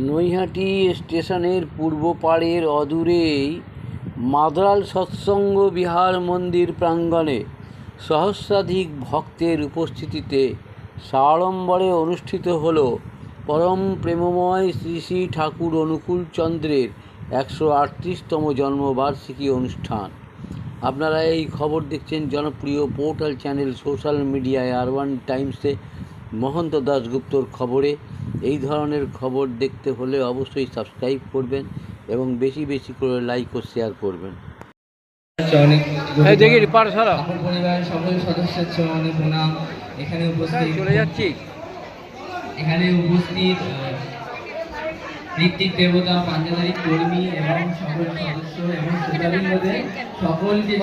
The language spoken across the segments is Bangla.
নৈহাটি স্টেশনের পূর্ব পাড়ের অদূরেই মাদ্রাল সৎসঙ্গ বিহার মন্দির প্রাঙ্গণে সহস্রাধিক ভক্তের উপস্থিতিতে সাড়ম্বরে অনুষ্ঠিত হল পরম প্রেমময় শ্রী শ্রী ঠাকুর অনুকূল চন্দ্রের একশো আটত্রিশতম জন্মবার্ষিকী অনুষ্ঠান। আপনারা এই খবর দেখছেন জনপ্রিয় পোর্টাল চ্যানেল সোশ্যাল মিডিয়ায় আরবান টাইমসে। মহন্ত দাশগুপ্তর খবরে এই ধরনের খবর দেখতে হলে অবশ্যই সাবস্ক্রাইব করবেন এবং বেশি বেশি করে লাইক ও শেয়ার করবেন। হচ্ছে অনেক এই দেখি পরিবারের সকল সদস্যের চরণে প্রণাম। এখানে উপস্থিত চলে যাচ্ছি। এখানে উপস্থিত ঋত্বিক দেবতা পাঞ্জাদারি কর্মী এবং সকল সদস্য এবং শ্রোতাবৃন্দদের সকলকে।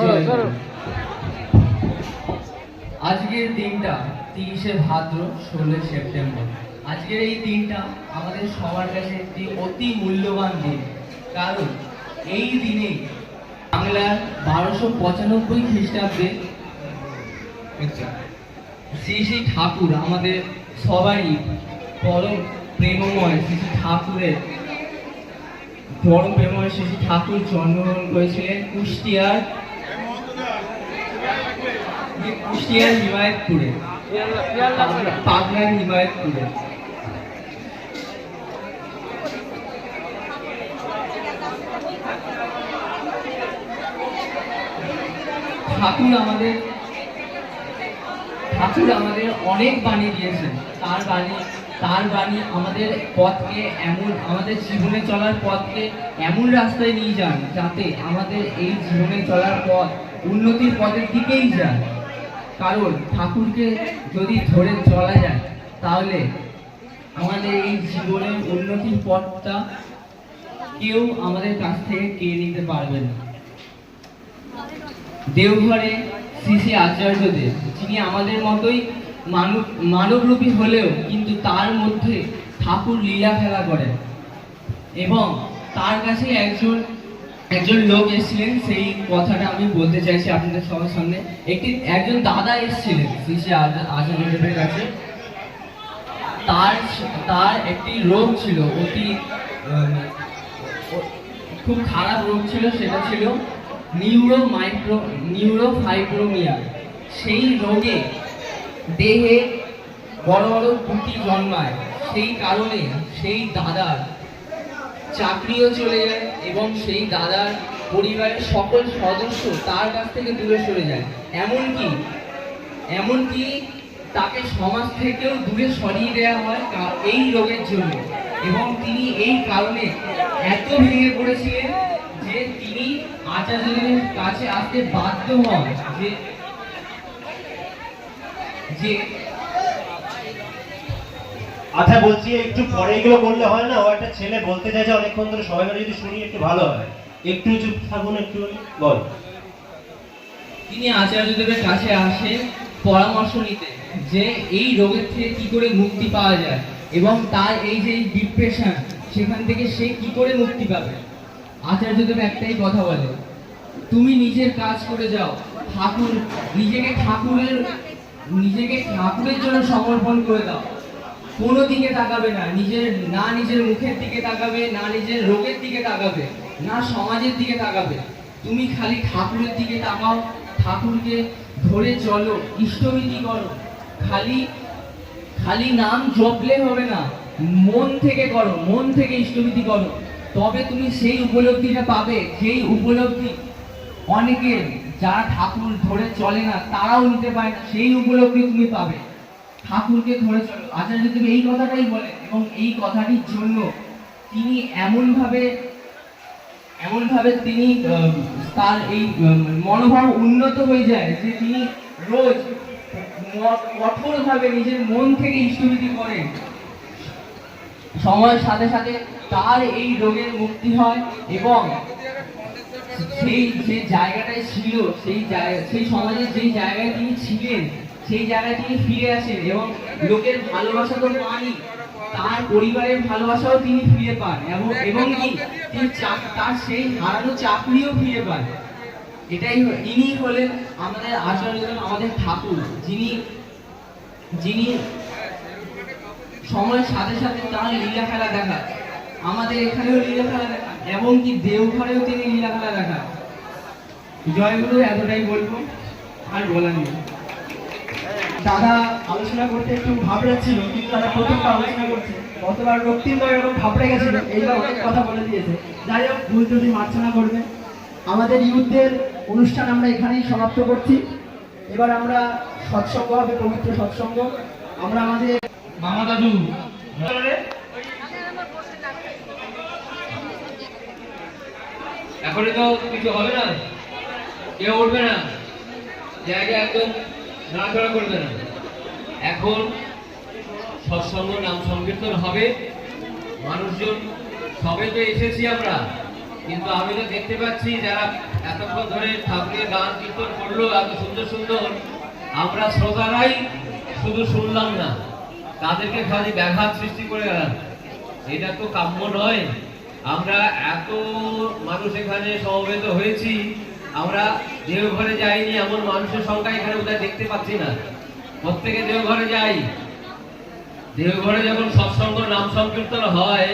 আজকের দিনটা তিরিশে ভাদ্র ষোলোই সেপ্টেম্বর। আজকের এই দিনটা আমাদের সবার কাছে একটি অতি মূল্যবান দিন। কারণ এই দিনে বাংলার বারোশো পঁচানব্বই খ্রিস্টাব্দে শ্রী শ্রী ঠাকুর, আমাদের সবারই পরম প্রেমময় শ্রী শ্রী ঠাকুরের পরম প্রেমময় শ্রী শ্রী ঠাকুর জন্মগ্রহণ করেছিলেন কুষ্টিয়ার কুষ্টিয়ার হিমায়তপুরে, পাবনার হিমায়তপুরে। ঠাকুর আমাদের ঠাকুর আমাদের অনেক বাণী দিয়েছেন। তার বাণী তার বাণী আমাদের পথকে এমন, আমাদের জীবনে চলার পথকে এমন রাস্তায় নিয়ে যান যাতে আমাদের এই জীবনে চলার পথ উন্নতির পথের দিকেই যায়। কারণ ঠাকুরকে যদি ধরে চলা যায়, তাহলে আমাদের এই জীবনের উন্নতির পথটা কেউ আমাদের কাছ থেকে কেড়ে নিতে পারবে না। দেওঘরে শ্রী শ্রী আচার্যদেব, যিনি আমাদের মতোই মানব, মানবরূপী হলেও কিন্তু তার মধ্যে ঠাকুর লীলা খেলা করেন। এবং তার কাছে একজন একজন লোক এসেছিলেন, সেই কথাটা আমি বলতে চাইছি আপনাদের সবার সামনে। একটি, একজন দাদা এসেছিলেন শ্রী শ্রী আচা- আচার্যদেবের কাছে। তার তার একটি রোগ ছিল, অতি খুব খারাপ রোগ ছিল, সেটা ছিল নিউরো মাইক্রো নিউরো ফাইব্রোমিয়া সেই রোগে দেহে বড় বড় গুটি জন্মায়। সেই কারণে সেই দাদার চাকরিও চলে যায় এবং সেই দাদার পরিবারের সকল সদস্য তার কাছ থেকে দূরে সরে যায়। এমনকি এমনকি তাকে সমাজ থেকেও দূরে সরিয়ে দেওয়া হয় এই রোগের জন্য। এবং তিনি এই কারণে এত ভেঙে পড়েছিলেন যে তিনি কাছে আসতে বাধ্য হন যে যে আচ্ছা বলছি একটু পরে এগুলো করলে হয় না? ও একটা ছেলে বলতে চাইছে অনেকক্ষণ ধরে সবাই যদি শুনি একটু ভালো হয়। একটু চুপ থাকুন একটু বল। তিনি আচার্যদেবের কাছে আসে পরামর্শ নিতে যে এই রোগের থেকে কি করে মুক্তি পাওয়া যায় এবং তার এই যে ডিপ্রেশন সেখান থেকে সে কি করে মুক্তি পাবে? আচার্যদেব একটাই কথা বলে, তুমি নিজের কাজ করে যাও, ঠাকুর, নিজেকে ঠাকুরের নিজেকে ঠাকুরের জন্য সমর্পণ করে দাও। কোনো দিকে তাকাবে না, নিজের না নিজের মুখের দিকে তাকাবে, না নিজের রোগের দিকে তাকাবে, না সমাজের দিকে তাকাবে। তুমি খালি ঠাকুরের দিকে তাকাও, ঠাকুরকে ধরে চলো ইষ্টবিধি করো। খালি খালি নাম জপলে হবে না, মন থেকে করো, মন থেকে ইষ্টবিধি করো। তবে তুমি সেই উপলব্ধিটা পাবে, যেই উপলব্ধি অনেকে যারা ঠাকুর ধরে চলে না, তারাও নিতে পারে না, সেই উপলব্ধি তুমি পাবে। ঠাকুরকে ধরে চলো। আচার্যদেব এই কথাটাই বলেন, এবং এই কথাটির জন্য তিনি এমনভাবে এমনভাবে তিনি তার এই মনোভাব উন্নত হয়ে যায় যে তিনি রোজ কঠোরভাবে নিজের মন থেকে ইষ্টবিধি করেন। সময়ের সাথে সাথে তার এই রোগের মুক্তি হয় এবং সেই যে জায়গাটায় ছিল, সেই জায়গা, সেই সমাজের যেই জায়গায় তিনি ছিলেন, সেই জায়গায় তিনি ফিরে আসেন এবং লোকের ভালোবাসা তো পানই, তার পরিবারের ভালোবাসাও তিনি ফিরে পান এবং এবং কি, তিনি তার সেই হারানো চাকরিও ফিরে পান। এটাই ইনি হলেন আমাদের আচার্য আমাদের ঠাকুর, যিনি যিনি সময়ের সাথে সাথে তার লীলা খেলা দেখা। আমাদের এখানেও লীলা খেলা দেখান এবং কি দেওঘরেও তিনি লীলা খেলা দেখান জয়গুরু এতটাই বলব, আর বলার নেই। দাদা আলোচনা করতে একটু ঘাবড়াচ্ছিল, কিন্তু দাদা প্রথমটা আলোচনা করছে। গতবার রক্তিমদা এরকম ঘাবড়ে গেছিল, এইবার অনেক কথা বলে দিয়েছে। যাই হোক, ভুল যদি মার্চনা করবে। আমাদের ইউথদের অনুষ্ঠান আমরা এখানেই সমাপ্ত করছি। এবার আমরা সৎসঙ্গ হবে, পবিত্র সৎসঙ্গ। আমরা আমাদের মামা দাদু। এখনই তো কিছু হবে না। কেউ উঠবে না। জায়গা একদম নাড়াচড়া করবে না। এখন সৎসঙ্গ নাম সংকীর্তন হবে। মানুষজন, সবে তো এসেছি আমরা। কিন্তু আমি তো দেখতে পাচ্ছি যারা এতক্ষণ ধরে ঠাকুরের গান কীর্তন করল, এত সুন্দর সুন্দর, আমরা শ্রোতারাই শুধু শুনলাম না। তাদেরকে খালি ব্যাঘাত সৃষ্টি করে এটা তো কাম্য নয়। আমরা এত মানুষ এখানে সমবেত হয়েছি, আমরা দেওঘরে যাইনি, এমন মানুষের সংখ্যা এখানে বোধহয় দেখতে পাচ্ছি না। প্রত্যেকে দেওঘরে যাই। দেওঘরে যখন সৎসঙ্গ, নাম সংকীর্তন হয়,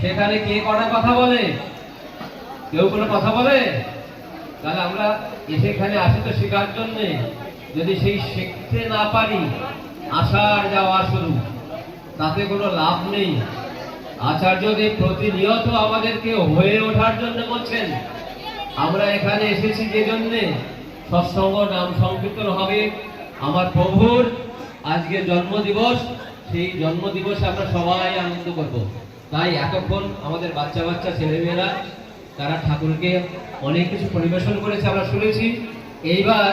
সেখানে কে কটা কথা বলে? কেউ কোনো কথা বলে? তাহলে আমরা এসে এখানে আসি তো শেখার জন্যে। যদি সেই শিখতে না পারি আসার যাওয়া শুরু। তাতে কোনো লাভ নেই। আচার্যদেব প্রতিনিয়ত আমাদেরকে হয়ে ওঠার জন্য বলছেন, আমরা এখানে এসেছি যে জন্যে সৎসঙ্গ নাম সংকীর্তন হবে। আমার প্রভুর আজকে জন্মদিবস, সেই জন্মদিবসে আমরা সবাই আনন্দ করব। তাই এতক্ষণ আমাদের বাচ্চা বাচ্চা ছেলেমেয়েরা, তারা ঠাকুরকে অনেক কিছু পরিবেশন করেছে, আমরা শুনেছি। এইবার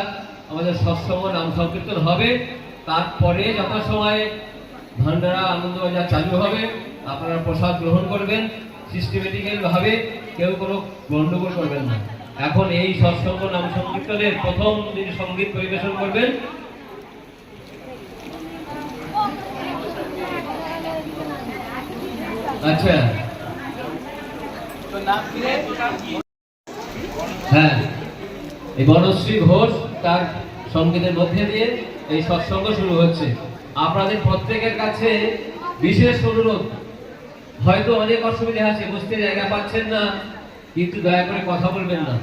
আমাদের সৎসঙ্গ নাম সংকীর্তন হবে। তারপরে যথাসময়ে ভান্ডারা আনন্দবাজার চালু হবে। আপনারা প্রসাদ গ্রহণ করবেন সিস্টেমেটিক্যাল ভাবে কেউ কোনো গন্ডগোল করবেন না। এখন এই সৎসঙ্গ নাম সংকীর্তনের প্রথম যিনি সংগীত পরিবেশন করবেন। আচ্ছা। হ্যাঁ। এই বনশ্রী ঘোষ তার সঙ্গীতের মধ্যে দিয়ে এই সৎসঙ্গ শুরু হচ্ছে আপনাদের প্রত্যেকের কাছে বিশেষ অনুরোধ হয়তো অনেক অসুবিধা আছে বুঝতে জায়গা পাচ্ছেন না কিন্তু দয়া করে কথা বলবেন না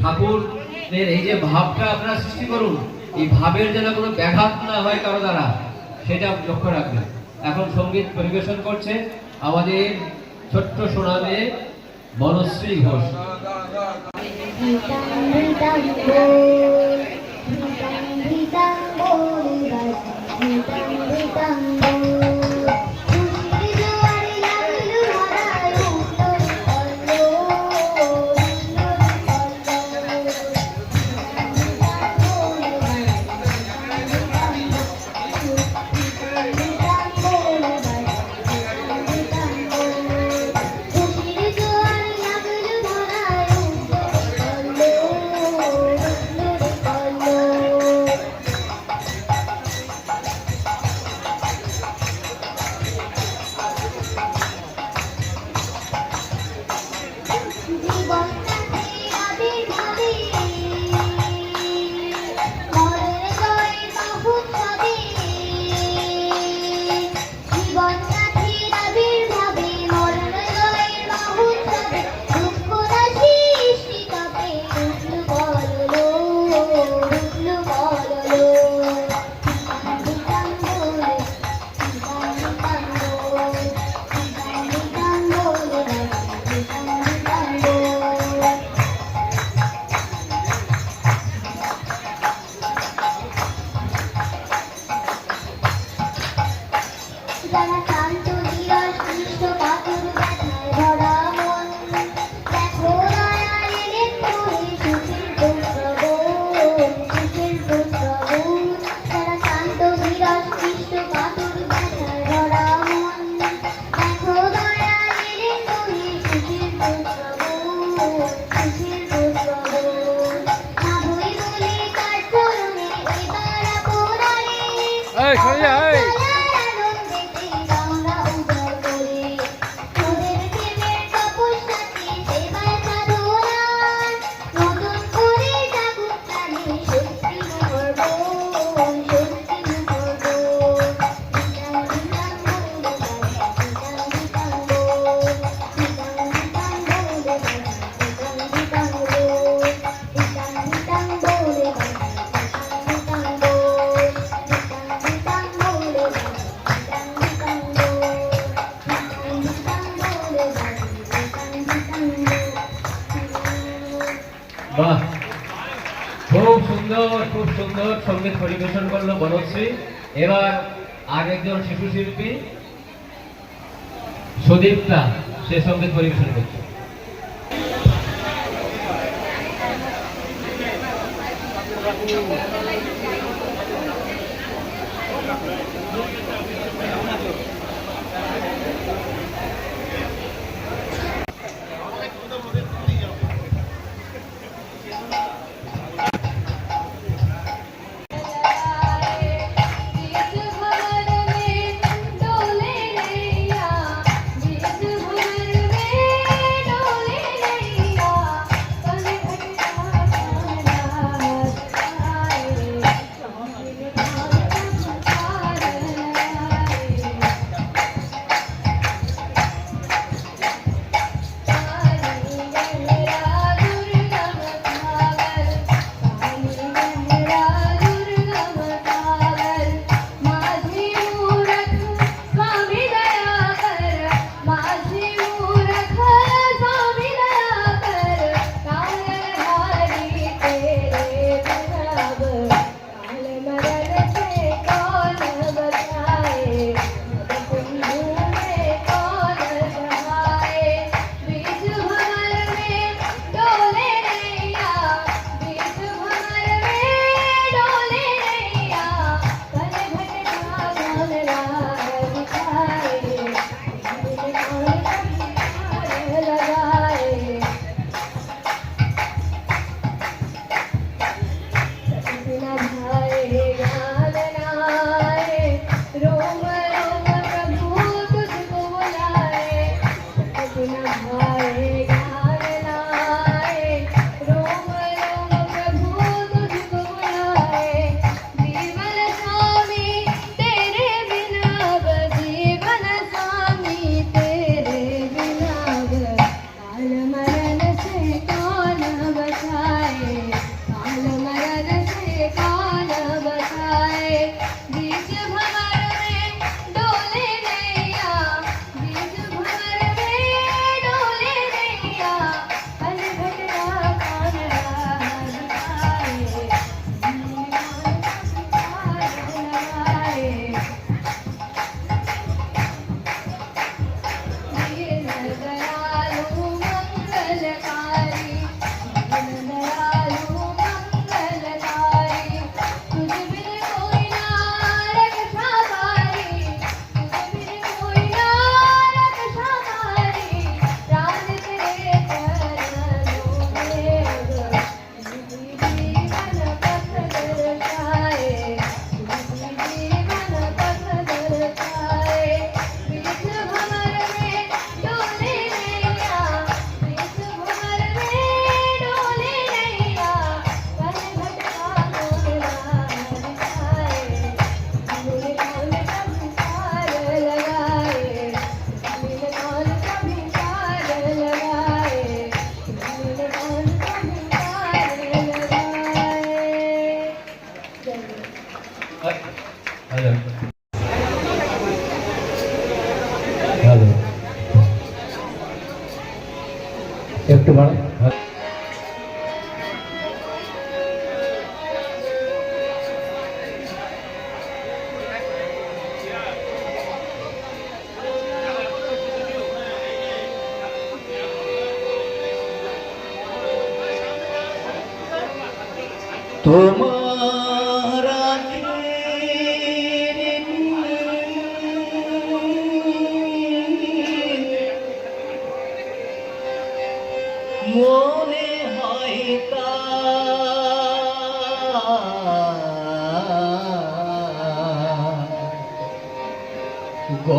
ঠাকুরের এই যে ভাবটা আপনারা সৃষ্টি করুন এই ভাবের যেন কোনো ব্যাঘাত না হয় কারও দ্বারা সেটা লক্ষ্য রাখবেন এখন সংগীত পরিবেশন করছে আমাদের ছোট্ট সোনামে বনশ্রী ঘোষ 哎，可以啊。সুন্দর সংগীত পরিবেশন করল বনশ্রী এবার আর একজন শিশু শিল্পী সুদীপটা সে সংগীত পরিবেশন করছে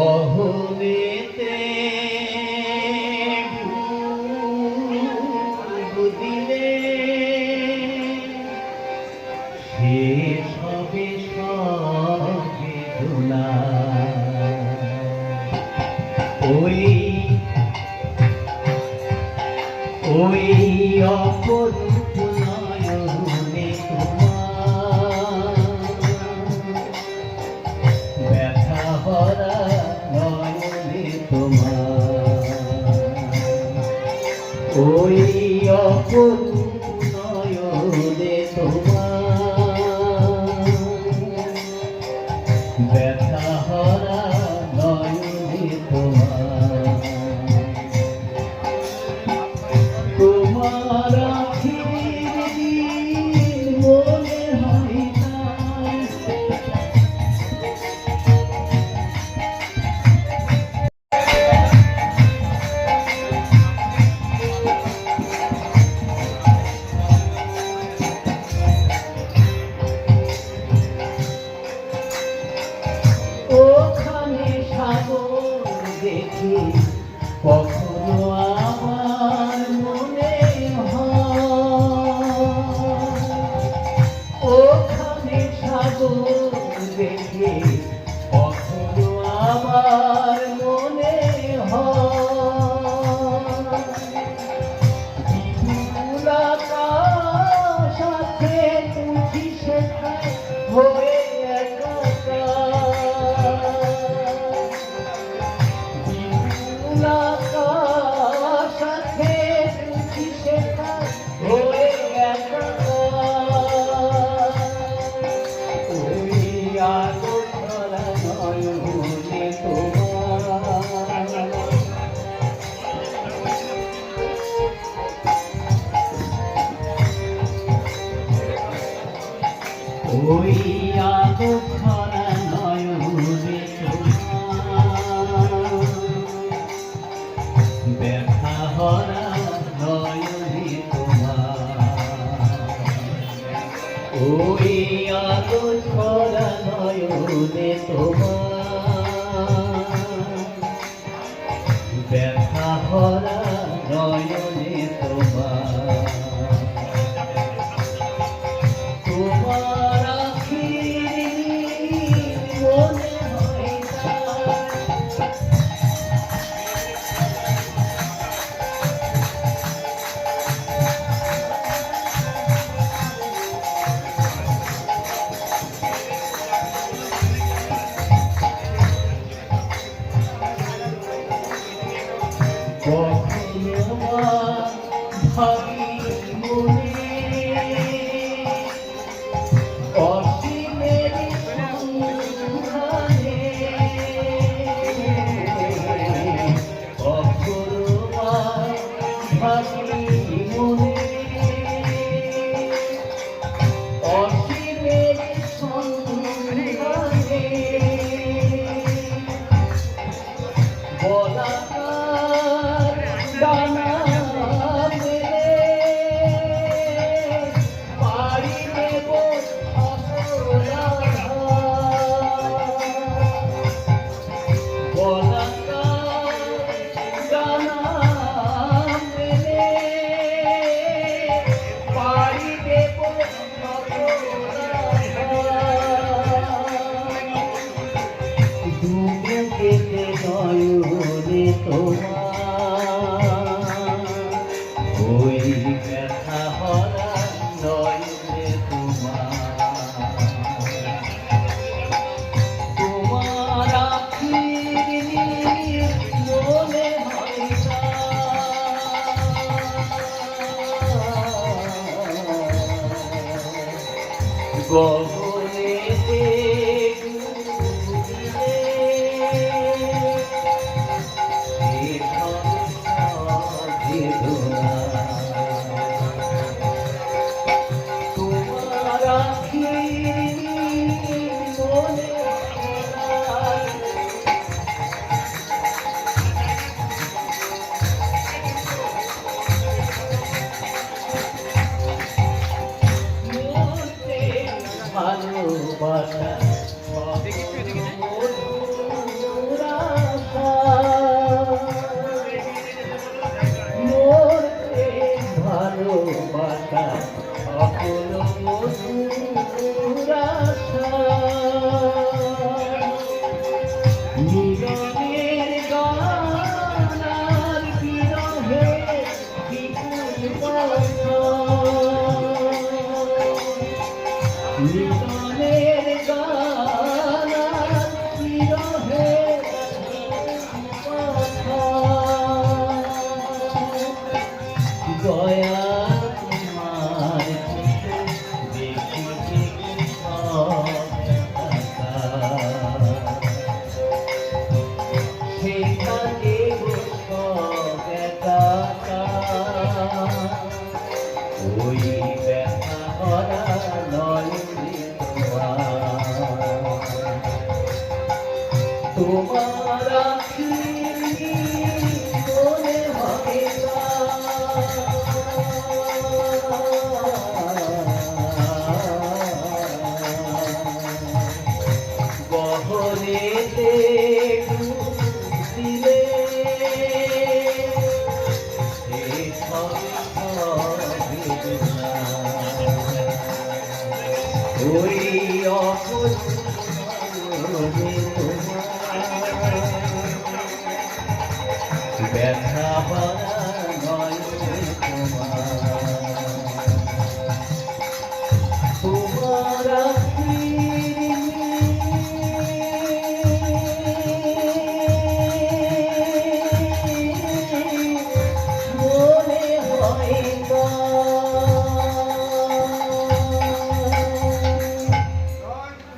অহনেতে 过。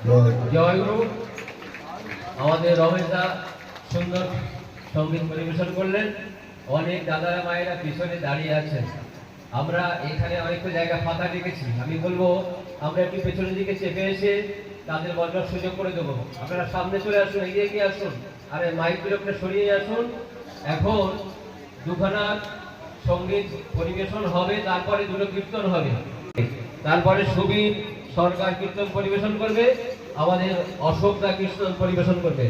জয় গুরু আমাদের রমেশদা সুন্দর সংগীত পরিবেশন করলেন। অনেক দাদারা মায়েরা পিছনে দাঁড়িয়ে আছেন। আমরা এখানে অনেকটা জায়গা ফাঁকা রেখেছি। আমি বলব, আমরা একটু পেছনের দিকে চেপে এসে তাদের বলবার সুযোগ করে দেবো। আপনারা সামনে চলে আসুন, এগিয়ে এগিয়ে আসুন। আরে মাইক বিরোধটা সরিয়ে আসুন। এখন দুখানা সংগীত পরিবেশন হবে, তারপরে দুটো কীর্তন হবে। তারপরে সুবীর সরকার কীর্তন পরিবেশন করবে আমাদের অশোক দা কীর্তন পরিবেশন করবে।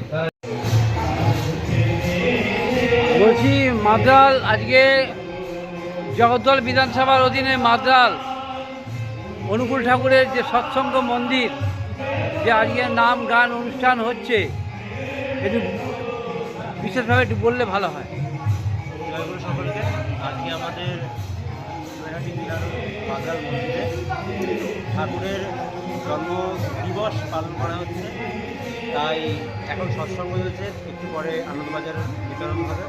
বলছি মাদ্রাল আজকে জগদ্দল বিধানসভার অধীনে মাদ্রাল অনুকূল ঠাকুরের যে সৎসঙ্গ মন্দির যে আজকে নাম গান অনুষ্ঠান হচ্ছে একটু বিশেষভাবে একটু বললে ভালো হয়। সকলকে আজকে আমাদের মন্দিরে ঠাকুরের জন্ম দিবস পালন করা হচ্ছে। তাই এখন সৎসঙ্গ হয়েছে একটু পরে আনন্দবাজার বিতরণ হবে।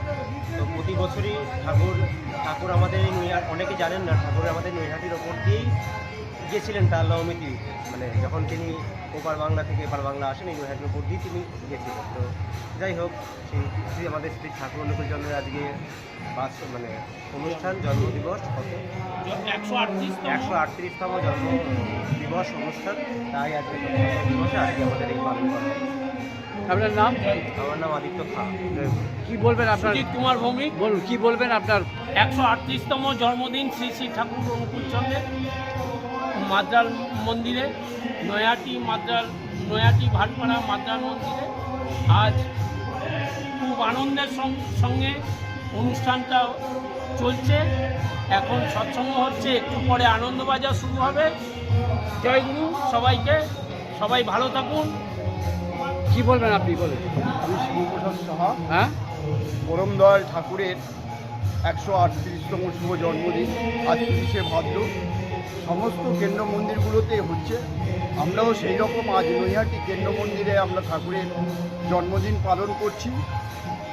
তো প্রতি বছরই ঠাকুর ঠাকুর আমাদের অনেকে জানেন না, ঠাকুর আমাদের নৈহাটির ওপর দিয়েই গিয়েছিলেন তার লমিতি মানে যখন তিনি ওপার বাংলা থেকে এপার বাংলা আসেন এই নৈহাটির ওপর দিয়ে তিনি গিয়েছিলেন। তো যাই হোক সেই শ্রী আমাদের শ্রী ঠাকুর অনুকূল চন্দ্রের আজকে বাস মানে অনুষ্ঠান জন্মদিবস কত? একশো আটত্রিশতম। জন্ম দিবস অনুষ্ঠান। তাই আজকে দিবসে আজকে আমাদের এই পালন করা আপনার নাম? আমার নাম আদিত্য খা। কি বলবেন আপনার? কুমার ভৌমিক। বলুন কি বলবেন আপনার? একশো আটত্রিশতম জন্মদিন শ্রী শ্রী ঠাকুর অনুকূলচন্দ্রের। মাদ্রাল মন্দিরে নয়াটি মাদ্রাল নয়াটি ভাটপাড়া মাদ্রাল মন্দিরে। আজ খুব আনন্দের সং- সঙ্গে অনুষ্ঠানটা চলছে। এখন সৎসঙ্গ হচ্ছে একটু পরে আনন্দবাজার শুরু হবে। জয়গুরু সবাইকে সবাই ভালো থাকুন। কি বলবেন আপনি বলুন। আমি শিবপ্রসাদ সাহা। হ্যাঁ? পরম দয়াল ঠাকুরের একশো আটত্রিশতম শুভ জন্মদিন। আজ তিরিশে ভাদ্র সমস্ত কেন্দ্র মন্দিরগুলোতে হচ্ছে। আমরাও সেই রকম আজ নৈহাটি কেন্দ্র মন্দিরে আমরা ঠাকুরের জন্মদিন পালন করছি।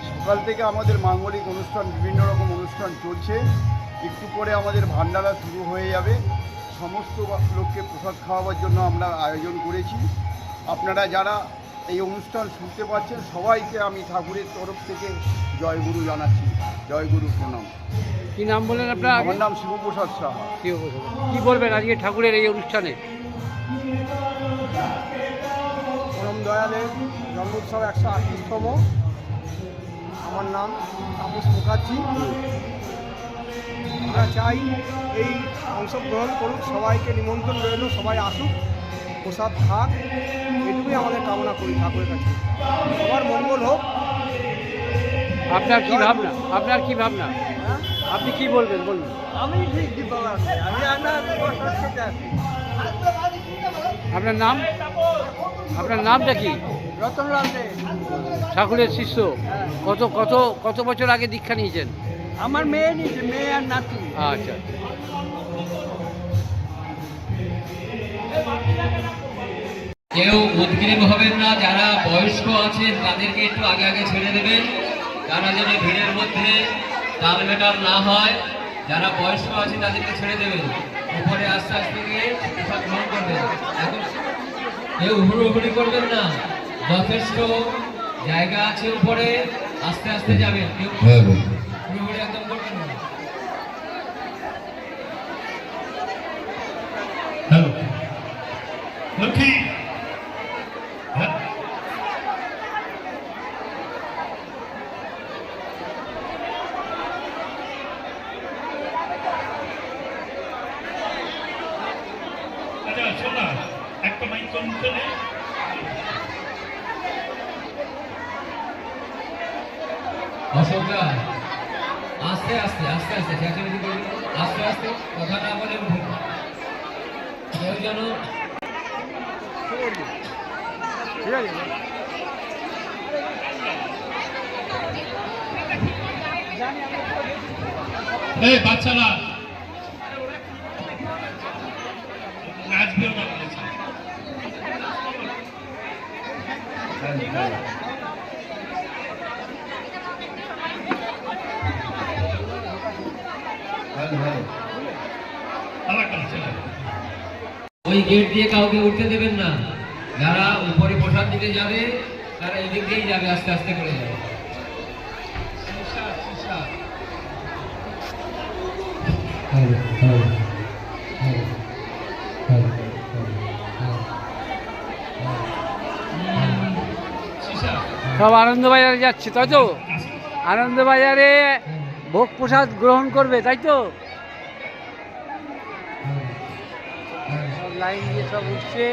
সকাল থেকে আমাদের মাঙ্গলিক অনুষ্ঠান, বিভিন্ন রকম অনুষ্ঠান চলছে। একটু পরে আমাদের ভান্ডারা শুরু হয়ে যাবে। সমস্ত লোককে প্রসাদ খাওয়াবার জন্য আমরা আয়োজন করেছি। আপনারা যারা এই অনুষ্ঠান শুনতে পাচ্ছেন। সবাইকে আমি ঠাকুরের তরফ থেকে জয়গুরু জানাচ্ছি। জয়গুরু প্রণাম। কি নাম বললেন আপনার আমার নাম শিবপ্রসাদ সাহা। কি বলবেন? কি বলবেন আজকে ঠাকুরের এই অনুষ্ঠানে? পরম দয়ালের জন্মোৎসব একশো আটত্রিশতম। আমার নাম তাপস মুখার্জি। আমরা চাই এই অংশগ্রহণ করুক সবাইকে নিমন্ত্রণ রইল সবাই আসুক প্রসাদ খাক এটুকুই আমাদের কামনা করি ঠাকুরের কাছে। সবার মঙ্গল হোক। আপনার কি ভাবনা? আপনার কি ভাবনা? আপনি কি বলবেন বলুন। আমি ঠিক আপনার নাম? আপনার নামটা কি? রতনলাল দে। ঠাকুরের শিষ্য। কত কত কত বছর আগে দীক্ষা নিয়েছেন? আমার মেয়ে নিয়েছে মেয়ে আর নাতি। আচ্ছা। কেউ উদ্গ্রীব হবেন না, যারা বয়স্ক আছেন তাদেরকে একটু আগে আগে ছেড়ে দেবেন। তারা যেন ভিড়ের মধ্যে তাল মেটাল না হয়, যারা বয়স্ক আছে তাদেরকে ছেড়ে দেবেন। উপরে আস্তে আস্তে গিয়ে প্রসাদ গ্রহণ করবেন। এখন কেউ হুড়োহুড়ি করবেন না। যথেষ্ট জায়গা আছে উপরে, আস্তে আস্তে যাবেন। কেউ হুড়োহুড়ি একদম করবেন না হ্যালো লক্ষ্মী হ্যাঁ আচ্ছা শোন না একটা মাইক কমতে নে অশোকরা, আস্তে আস্তে আস্তে আস্তে চেঁচামেচি করবেন না। আস্তে আস্তে কথা না বলে উঠুন কেউ যেন এই বাচ্চারা নাচবেও না ওই গেট দিয়ে কাউকে উঠতে দেবেন না। যারা উপরে প্রসাদ দিতে যাবে, তারা এদিক দিয়েই যাবে, আস্তে আস্তে করে যাবে। সব আনন্দবাজারে যাচ্ছে, তাই তো? আনন্দবাজারে ভোগ প্রসাদ গ্রহণ করবে, তাই তো? লাইন দিয়ে সব উঠছে।